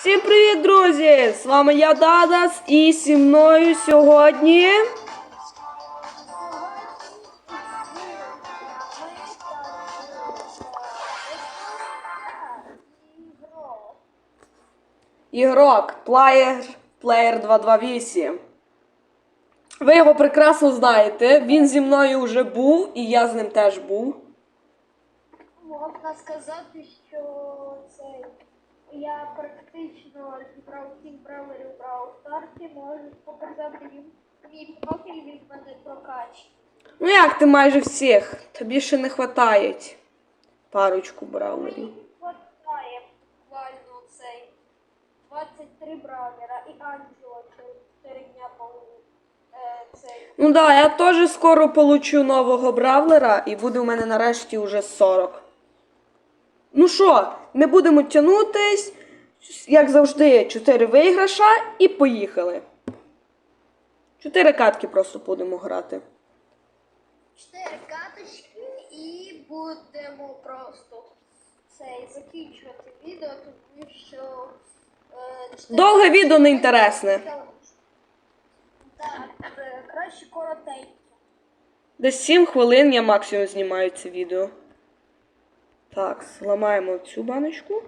Всім привіт, друзі! З вами я Дадас і зі мною сьогодні. Ігрок Player, Player 228. Ви його прекрасно знаєте. Він зі мною вже був, і я з ним теж був. Можна сказати, що цей я практично зібрав всіх бравлерів в Brawl старті, можу показати їм мій профіль від мене прокач. Ну як ти майже всіх? Тобі ще не вистачає парочку браулерів. Хватає буквально цей 23 бравлера і Анджело через 4 дня е. Ну да, я теж скоро получу нового бравлера і буде у мене нарешті вже 40. Ну що, не будемо тягнутись. Як завжди, 4 виграша і поїхали. 4 катки просто будемо грати. 4 каточки і будемо просто цей закінчувати відео, тому що е, чотири Довге відео не інтересне. Так, е, краще коротенько. Десь 7 хвилин я максимум знімаю це відео. Так, зламаємо цю баночку. У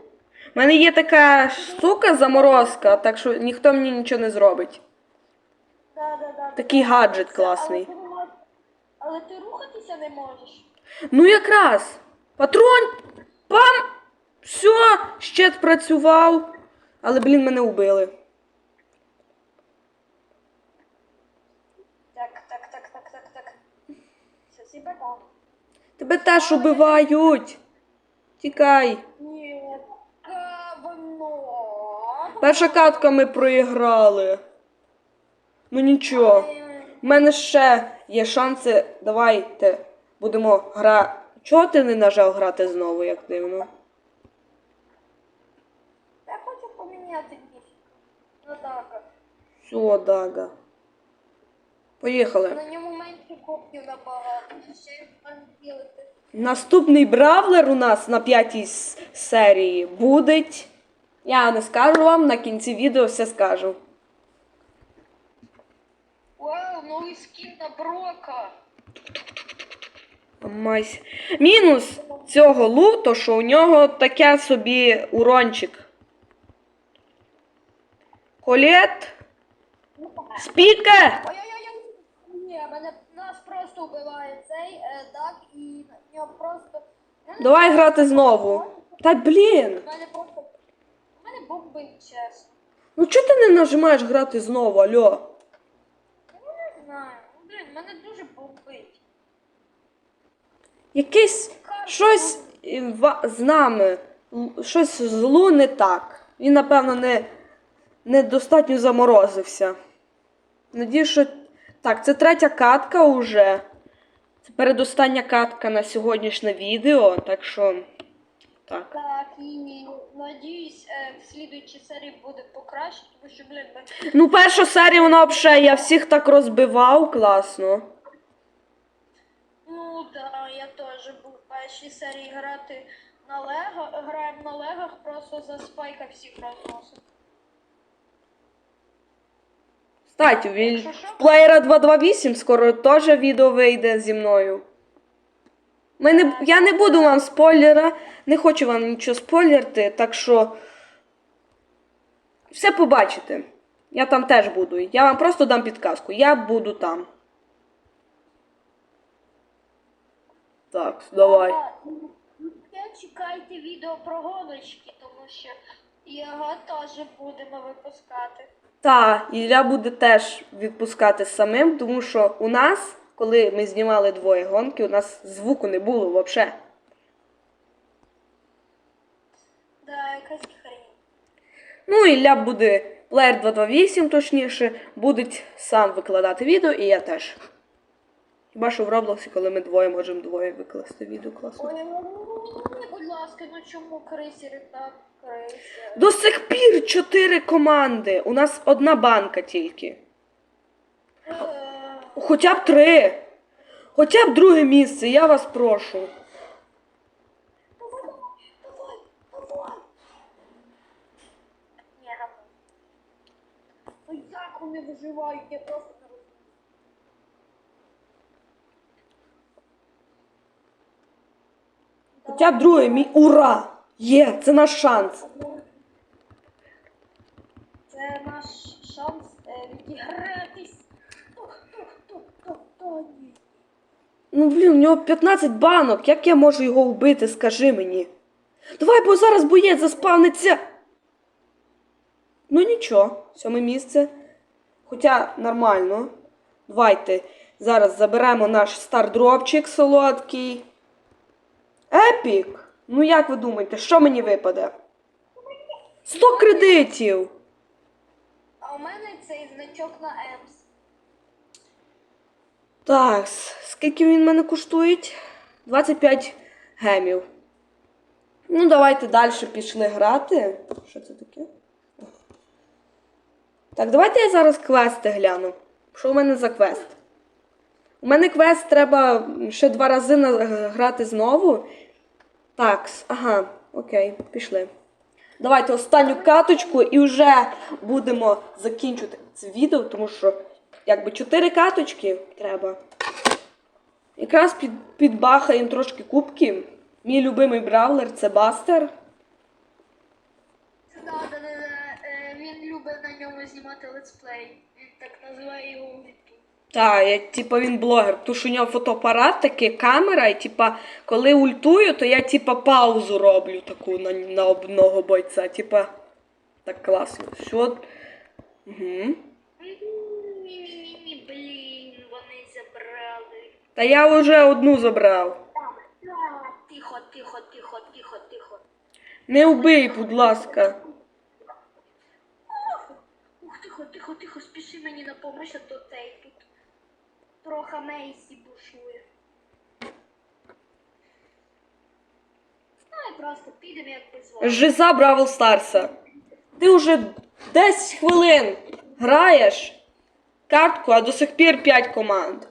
мене є така штука заморозка, так що ніхто мені нічого не зробить. Да, да, да. Такий гаджет класний. Але ти, мож- але ти рухатися не можеш. Ну якраз. Патрон! Пам! Все! Щит працював. Але, блін, мене вбили. Так, так, так, так, так, так. Це. Тебе теж убивають. Тікай. Ні, говно. Перша катка ми проіграли. Ну нічого. У мене ще є шанси. Давайте будемо гра. Чого ти не нажав грати знову, як дивно? Я хочу поміняти. Ну так. Все, дага. Поїхали. На ньому менше копів набагато. Ще й. Наступний бравлер у нас на п'ятій серії буде. Я не скажу вам, на кінці відео все скажу. Вау, новий скін на Брока. Майсь. Мінус цього луту, що у нього таке собі урончик. Колет. Спікер! Ой-ой-ой. Ні, мене нас просто вбиває цей е, дак і в нього просто. Я не Давай знаю, грати знову. Та блін! У мене просто. У мене бомбить чесно. Ну чого ти не нажимаєш грати знову, альо? Я не знаю. Ну, Блін, мене дуже бомбить. Якесь щось е, ва- з нами. Л- Щось з Лу не так. Він, напевно, не, недостатньо заморозився. Надію, що. Так, це третя катка уже. Це передостання катка на сьогоднішнє відео, так що. Так. Так, і надіюсь, е, в слідуючій серії буде покраще, тому що, блін, ми Ну, перша серія, вона взагалі, я всіх так розбивав класно. Ну да, я теж був в першій серії грати на Лего, граємо на Легах, просто за спайка всіх розносив. Кстати, що? в плеєра 228 скоро теж відео вийде зі мною. Ми не, я не буду вам спойлера, не хочу вам нічого спойлерти, так що все побачите. Я там теж буду. Я вам просто дам підказку. Я буду там. Так, давай. Чекайте відео про гоночки, тому що його теж будемо випускати. Та, Ілля буде теж відпускати самим, тому що у нас, коли ми знімали двоє гонки, у нас звуку не було взагалі. Да, якась хрень. Ну, Ілля буде Player 228, точніше, будуть сам викладати відео, і я теж. Хіба що в Роблоксі, коли ми двоє можемо двоє викласти відео класно ласка, ну чому крейсери так крейсери? До сих пір чотири команди. У нас одна банка тільки. Е, Хоча б три. Хоча б друге місце, я вас прошу. Ну як вони виживають? Я просто Хоча б другий мій ура! Є, це наш шанс. Це наш шанс е, відігратись. Ну блін, у нього 15 банок. Як я можу його вбити, скажи мені. Давай, бо зараз боєць заспавниться. Ну нічого, сьоме місце. Хоча нормально. Давайте зараз заберемо наш стардропчик солодкий. Епік! Ну як ви думаєте, що мені випаде? 100 кредитів! А у мене цей значок на Емс. Так, скільки він мене коштує? 25 гемів. Ну, давайте далі пішли грати. Що це таке? Так, давайте я зараз квести гляну. Що у мене за квест? У мене квест треба ще два рази грати знову. Так, ага, окей, пішли. Давайте останню каточку і вже будемо закінчувати це відео, тому що якби чотири каточки треба. Якраз під, підбахаємо трошки кубки. Мій любимий бравлер це Бастер. Да, да, да. Е, Він любить на ньому знімати летсплей. Він так називає його. Так, я, типа він блогер, тому що у нього фотоапарат такий, камера, і типа, коли ультую, то я типа паузу роблю таку на, на одного бойця. Типа, так класно. Що? Угу. Ні-ні-ні, блін, вони забрали. Та я вже одну забрав. Тихо, тихо, тихо, тихо, тихо. Не вбий, будь ласка. Ух, тихо, тихо, тихо, спіши мені на помощь, а то цей тут трохи Мейсі бушує. Давай просто підемо як без. Жиза Бравл Старса. Ти вже 10 хвилин граєш картку, а до сих пір 5 команд.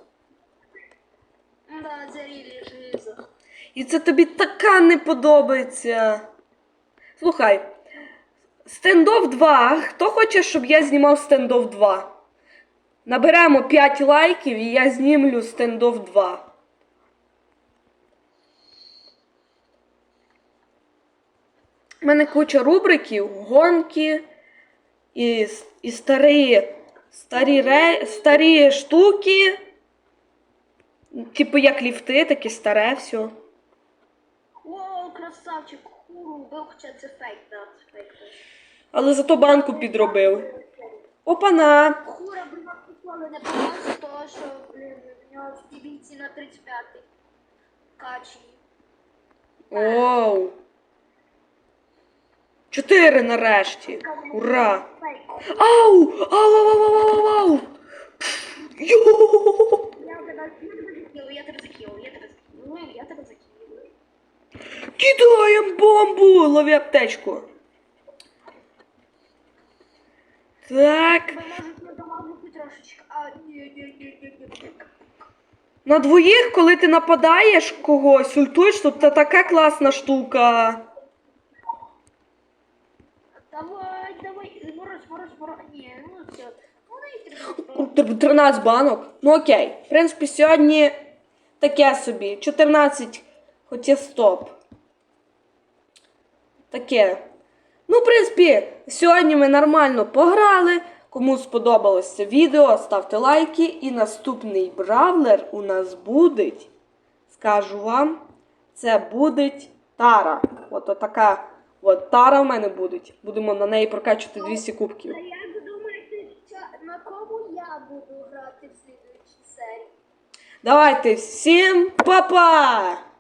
Да, зарілі жиза. І це тобі така не подобається. Слухай, стендов 2. Хто хоче, щоб я знімав стендов 2? Наберемо 5 лайків і я знімлю стендов 2. У мене куча рубриків, гонки і, і старі, старі, ре, старі штуки. Типу як ліфти, таке старе все. О, красавчик, хуру хоча це фейк, да, це фейк. Але зато банку підробив. Опана! Хура би нам ніколи не поможе, того, що, блін, в нього в тібінці на 35-й. Качені. Оу. Чотири нарешті. Ура! Ау! Ау, ау, ау, ау, ау, ау! Йо! Я тебе, закинув, я тебе закинув, я тебе закинув, я тебе закинув. Кидаєм бомбу! Лови аптечку. Так. Ви можете домагнути трошечки, а ні, ні, ні, ні, ні. На двоїх, коли ти нападаєш когось, ультуєш, то це така класна штука. Давай, давай, мороз, мороз, мороз, ні, ну все. Вона і Ку- треба. 13 банок. Ну окей. В принципі, сьогодні таке собі. 14, хоча стоп. Таке. Ну, в принципі, сьогодні ми нормально пограли. Кому сподобалось це відео, ставте лайки. І наступний бравлер у нас буде. Скажу вам, це буде Тара. От така от Тара в мене буде. Будемо на неї прокачувати 200 кубків. А як думаєте, на кому я буду грати в слідуючій серії? Давайте всім па-па!